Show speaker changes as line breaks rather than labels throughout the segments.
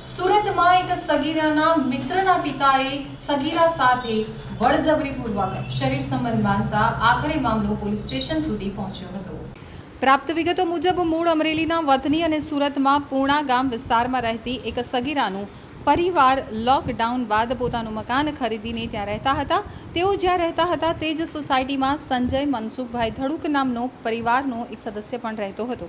સુરતમાં એક સગીરાના મિત્રના પિતાએ સગીરા સાથે બળજબરીપૂર્વક શરીર સંબંધ બાંધતા આખરે મામલો પોલીસ સ્ટેશન સુધી પહોંચ્યો હતો. પ્રાપ્ત વિગતો મુજબ, મૂળ અમરેલીના વતની અને સુરતમાં પૂર્ણા ગામ વિસ્તારમાં રહેતી એક સગીરાનું પરિવાર લોકડાઉન બાદ પોતાનું મકાન ખરીદીને ત્યાં રહેતા હતા. તેઓ જ્યાં રહેતા હતા તે જ સોસાયટીમાં સંજય મનસુખભાઈ ધડુક નામનો પરિવારનો એક સદસ્ય પણ રહેતો હતો.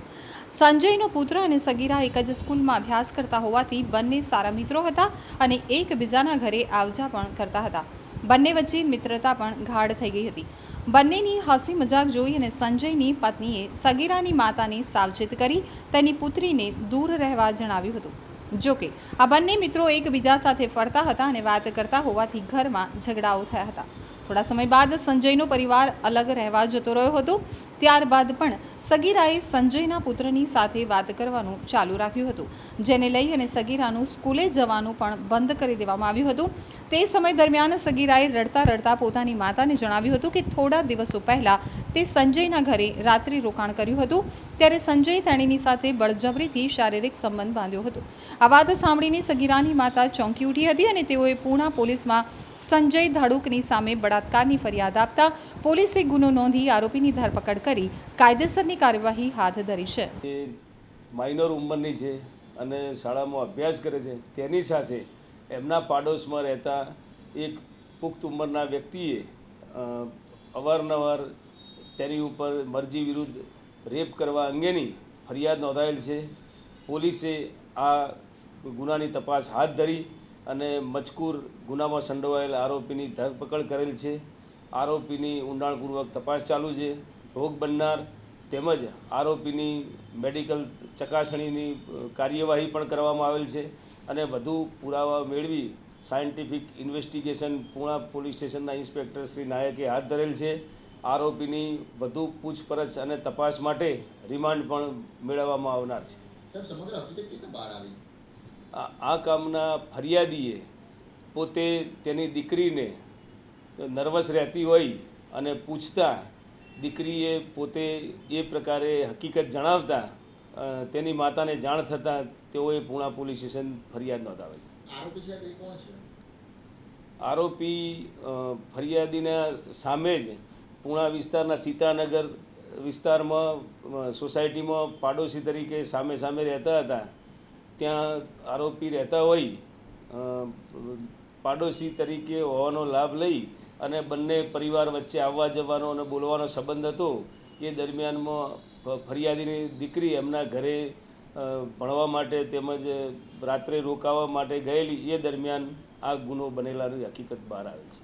સંજયનો પુત્ર અને સગીરા એક જ સ્કૂલમાં અભ્યાસ કરતા હોવાથી બંને સારા મિત્રો હતા અને એકબીજાના ઘરે આવજા પણ કરતા હતા. બંને વચ્ચે મિત્રતા પણ ગાઢ થઈ ગઈ હતી. બંનેની હસી મજાક જોઈ અને સંજયની પત્નીએ સગીરાની માતાને સાવચેત કરી તેની પુત્રીને દૂર રહેવા જણાવ્યું હતું. જોકે આ બંને મિત્રો એકબીજા સાથે ફરતા હતા અને વાત કરતા હોવાથી ઘરમાં ઝઘડાઓ થયા હતા. થોડા સમય બાદ સંજયનો પરિવાર અલગ રહેવા જતો રહ્યો હતો. ત્યારબાદ પણ સગીરાએ સંજયના પુત્રની સાથે વાત કરવાનું ચાલુ રાખ્યું હતું, જેને લઈ અને સગીરાનું સ્કૂલે જવાનું પણ બંધ કરી દેવામાં આવ્યું હતું. તે સમય દરમિયાન સગીરાએ રડતા રડતા પોતાની માતાને જણાવ્યું હતું કે થોડા દિવસો પહેલાં તે સંજયના ઘરે રાત્રિ રોકાણ કર્યું હતું. ત્યારે સંજય તેણીની સાથે બળજબરીથી શારીરિક સંબંધ બાંધ્યો હતો. આ વાત સાંભળીને સગીરાની માતા ચોંકી ઉઠી હતી અને તેઓએ પૂણા પોલીસમાં સંજય ધડુકની સામે બળાત્કારની ફરિયાદ આપતા પોલીસે ગુનો નોંધી આરોપીની ધરપકડ કરી કાયદેસરની કાર્યવાહી હાથ ધરી છે.
એ માઇનોર ઉંમરની છે અને શાળામાં અભ્યાસ કરે છે, તેની સાથે એમના પાડોશમાં રહેતા એક પુખ્ત ઉંમરના વ્યક્તિએ અવારનવાર તેની ઉપર મરજી વિરુદ્ધ રેપ કરવા અંગેની ફરિયાદ નોંધાયેલ છે. પોલીસે આ ગુનાની તપાસ હાથ ધરી અને મજકૂર ગુનામાં સંડોવાયેલ આરોપીની ધરપકડ કરેલ છે. આરોપીની ઊંડાણપૂર્વક તપાસ ચાલુ છે. ભોગ બનનાર તેમજ આરોપીની મેડિકલ ચકાસણીની કાર્યવાહી પણ કરવામાં આવેલ છે અને વધુ પુરાવા મેળવી સાયન્ટિફિક ઇન્વેસ્ટિગેશન પૂણા પોલીસ સ્ટેશનના ઇન્સ્પેક્ટર શ્રી નાયકે હાથ ધરેલ છે. આરોપીની વધુ પૂછપરછ અને તપાસ માટે રિમાન્ડ પણ મેળવવામાં આવનાર છે. આ કામના ફરિયાદીએ પોતે તેની દીકરીને નર્વસ રહેતી હોય અને પૂછતા દીકરીએ પોતે એ પ્રકારે હકીકત જણાવતા તેની માતાને જાણ થતાં તેઓએ પૂણા પોલીસ સ્ટેશન ફરિયાદ નોંધાવે છે.
આરોપી
ફરિયાદીના સામે જ પૂણા વિસ્તારના સીતાનગર વિસ્તારમાં સોસાયટીમાં પાડોશી તરીકે સામે સામે રહેતા હતા. ત્યાં આરોપી રહેતા હોય પાડોશી તરીકે હોવાનો લાભ લઈ અને બંને પરિવાર વચ્ચે આવવા જવાનો અને બોલવાનો સંબંધ હતો, એ દરમિયાનમાં ફરિયાદીની દીકરી એમના ઘરે ભણવા માટે તેમજ રાત્રે રોકાવા માટે ગયેલી, એ દરમિયાન આ ગુનો બનેલાની હકીકત બહાર આવે છે.